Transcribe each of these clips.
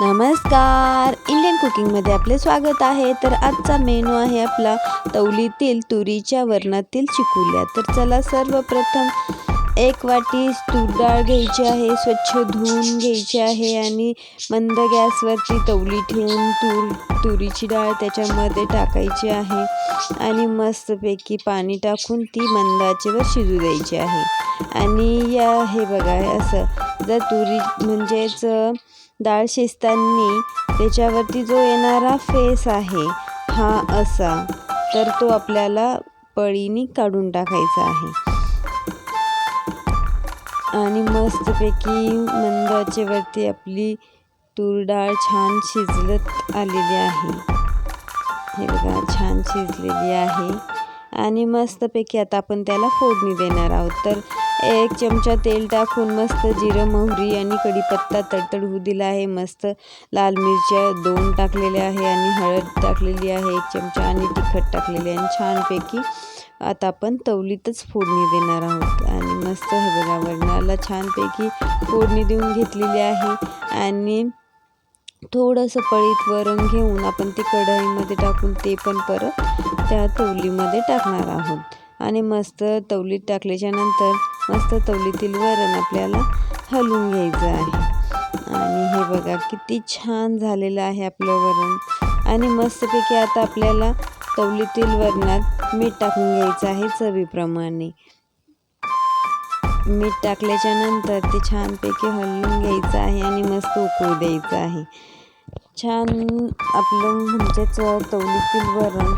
नमस्कार. इंडियन कुकिंगमध्ये आपले स्वागत आहे. तर आजचा मेनू आहे आपला तवलीतील तुरीच्या वरणातील चिकुल्या. तर चला सर्वप्रथम एक वाटी तूर डाळ घ्यायची आहे स्वच्छ धुवून घ्यायची आहे आणि मंद गॅसवरती तवली ठेवून तूर तुरीची डाळ त्याच्यामध्ये टाकायची आहे आणि मस्तपैकी पाणी टाकून ती मंदाचेवर शिजू द्यायची आहे. आणि या हे बघा असं जर तुरी म्हणजेच डाळ शिजताना त्याच्यावरती जो येणारा फेस आहे हा असा. तर तो आपल्याला पळीनी काढून टाकायचा आहे. आणि मस्तपैकी मंदाचेवरती आपली तूर डाळ छान शिजलत आलेली आहे. हे बघा छान शिजलेली आहे. आणि मस्तपैकी आता आपण त्याला फोडणी देणार आहोत. तर एक चमचा तेल टाकून मस्त जिरं मोहरी आणि कढीपत्ता तडतड होऊ दिला आहे. मस्त लाल मिरच्या दोन टाकलेल्या आहे आणि हळद टाकलेली आहे एक चमचा आणि तिखट टाकलेली आहे. आणि छानपैकी आता आपण तवलीतच फोडणी देणार आहोत. आणि मस्त हे बघा वरणाला छानपैकी फोडणी देऊन घेतलेली आहे. आणि थोडंसं पळीत वरण घेऊन आपण ते कढईमध्ये टाकून ते पण परत त्या तवलीमध्ये टाकणार आहोत. आणि मस्त तवलीत टाकल्याच्या नंतर मस्त तवलीतील वरण आपल्याला हलवून घ्यायचं आहे. आणि हे बघा किती छान झालेलं आहे आपलं वरण. आणि मस्तपैकी आता आपल्याला तवलीतील वरणात मीठ टाकून घ्यायचं आहे चवीप्रमाणे. मीठ टाकल्याच्या नंतर ते छानपैकी हलवून घ्यायचं आहे आणि मस्त उकळू द्यायचं आहे. छान आपलं म्हणजेच तवलीतील वरण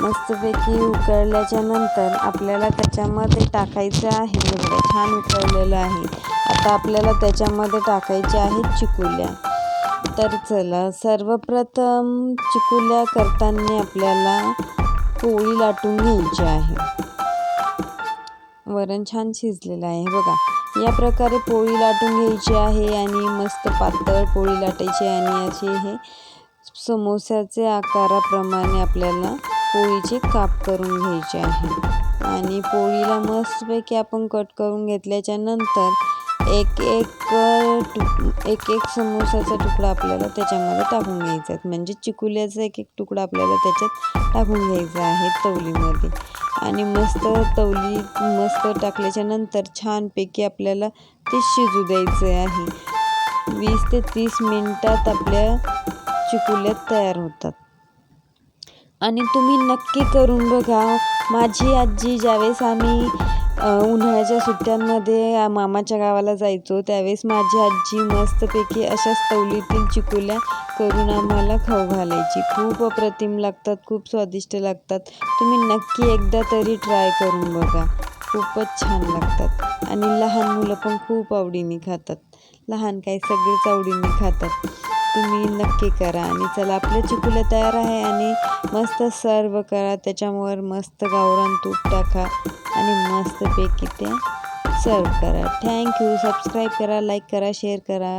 मस्तपैकी उकळल्याच्या नंतर आपल्याला त्याच्यामध्ये टाकायचं आहे. बघा छान उकळलेलं आहे. आता आपल्याला त्याच्यामध्ये टाकायच्या आहेत चिकुल्या. तर चला सर्वप्रथम चिकुल्या करताना आपल्याला पोळी लाटून घ्यायची आहे. वरण छान शिजलेलं आहे. बघा या प्रकारे पोळी लाटून घ्यायची आहे आणि मस्त पातळ पोळी लाटायची आणि असे हे समोस्याचे आकाराप्रमाणे आपल्याला पोळीचे काप करून घ्यायचे आहे. आणि पोळीला मस्तपैकी आपण कट करून घेतल्याच्या नंतर एक एक एक एक समोसाचा तुकडा आपल्याला त्याच्यामध्ये टाकून घ्यायचा आहे. म्हणजे चिकुल्याचा एक एक तुकडा आपल्याला त्याच्यात टाकून घ्यायचा आहे तवलीमध्ये. आणि मस्त तवली मस्त टाकल्याच्या नंतर छानपैकी आपल्याला ते शिजू द्यायचे आहे. वीस ते तीस मिनटात आपल्या चिकुल्यात तयार होतात. आणि तुम्ही नक्की करून बघा. माझी आजी ज्यावेळेस आम्ही उन्हाळ्याच्या सुट्ट्यांमध्ये मामाच्या गावाला जायचो त्यावेळेस माझी आजी मस्तपैकी अशाच तवलीतील चिकुल्या करून आम्हाला खाऊ घालायची. खूप अप्रतिम लागतात खूप स्वादिष्ट लागतात. तुम्ही नक्की एकदा तरी ट्राय करून बघा. खूपच छान लागतात. आणि लहान मुलं पण खूप आवडीने खातात. लहान काय सगळेच आवडीने खातात. तुम्ही नक्की करा आणि चला आपले चिकुलं तयार आहे आणि मस्त सर्व करा. त्याच्यावर मस्त गावरान तूप टाका आणि मस्तपैकी ते सर्व करा. थँक्यू सबस्क्राईब करा लाईक करा शेअर करा.